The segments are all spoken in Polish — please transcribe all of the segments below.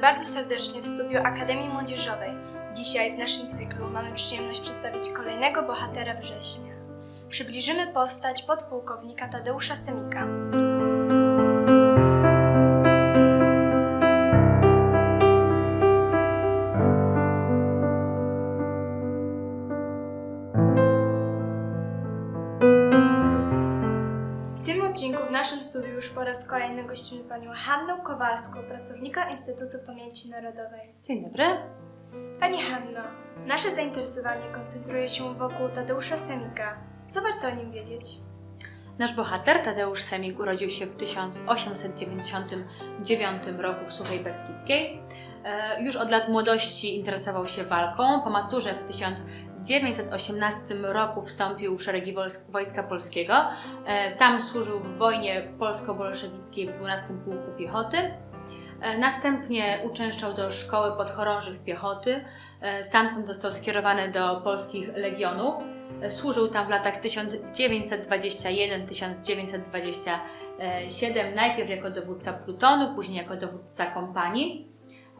bardzo serdecznie w studiu Akademii Młodzieżowej. Dzisiaj w naszym cyklu mamy przyjemność przedstawić kolejnego bohatera września. Przybliżymy postać podpułkownika Tadeusza Semika. Tym odcinku w naszym studiu już po raz kolejny gościmy panią Hannę Kowalską, pracownika Instytutu Pamięci Narodowej. Dzień dobry. Pani Hanno, nasze zainteresowanie koncentruje się wokół Tadeusza Semika. Co warto o nim wiedzieć? Nasz bohater Tadeusz Semik urodził się w 1899 roku w Suchej Beskidzkiej. E, Już od lat młodości interesował się walką. Po maturze w 1918 roku wstąpił w szeregi wojsk- Wojska Polskiego. E, Tam służył w wojnie polsko-bolszewickiej w 12 Pułku Piechoty. E, Następnie uczęszczał do Szkoły Podchorążych Piechoty. E, Stamtąd został skierowany do polskich legionów. Służył tam w latach 1921-1927, najpierw jako dowódca plutonu, później jako dowódca kompanii.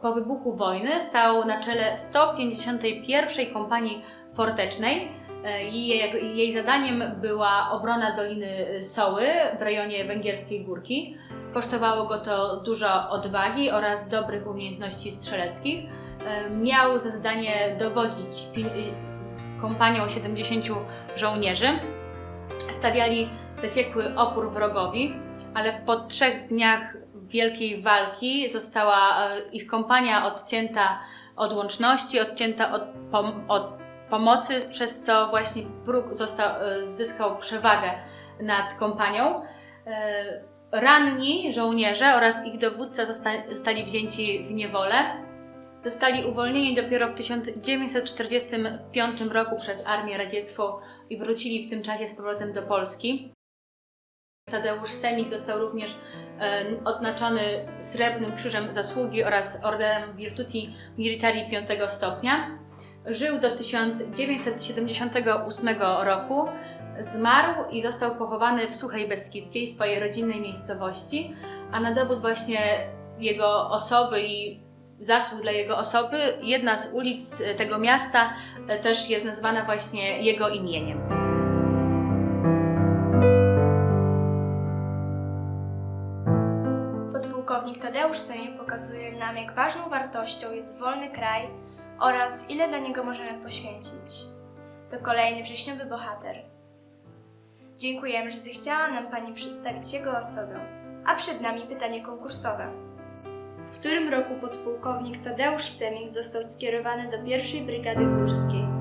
Po wybuchu wojny stał na czele 151 kompanii fortecznej. E, Jej, jej zadaniem była obrona Doliny Soły w rejonie Węgierskiej Górki. Kosztowało go to dużo odwagi oraz dobrych umiejętności strzeleckich. E, Miał za zadanie dowodzić pi- kompanią 70 żołnierzy. Stawiali zaciekły opór wrogowi, ale po trzech dniach wielkiej walki została e, ich kompania odcięta od łączności, odcięta od, pom- od pomocy, przez co właśnie wróg został, e, zyskał przewagę nad kompanią. E, Ranni żołnierze oraz ich dowódca zosta- zostali wzięci w niewolę. Zostali uwolnieni dopiero w 1945 roku przez Armię Radziecką i wrócili w tym czasie z powrotem do Polski. Tadeusz Semik został również e, odznaczony Srebrnym Krzyżem Zasługi oraz Orderem Virtuti Militari 5 stopnia. Żył do 1978 roku, zmarł i został pochowany w Suchej Beskidzkiej, swojej rodzinnej miejscowości, a na dowód właśnie jego osoby i zasług dla jego osoby, jedna z ulic tego miasta e, też jest nazwana właśnie jego imieniem. Podpułkownik Tadeusz Semik pokazuje nam, jak ważną wartością jest wolny kraj oraz ile dla niego możemy poświęcić. To kolejny wrześniowy bohater. Dziękujemy, że zechciała nam Pani przedstawić jego osobę. A przed nami pytanie konkursowe. W którym roku podpułkownik Tadeusz Semik został skierowany do pierwszej Brygady Górskiej?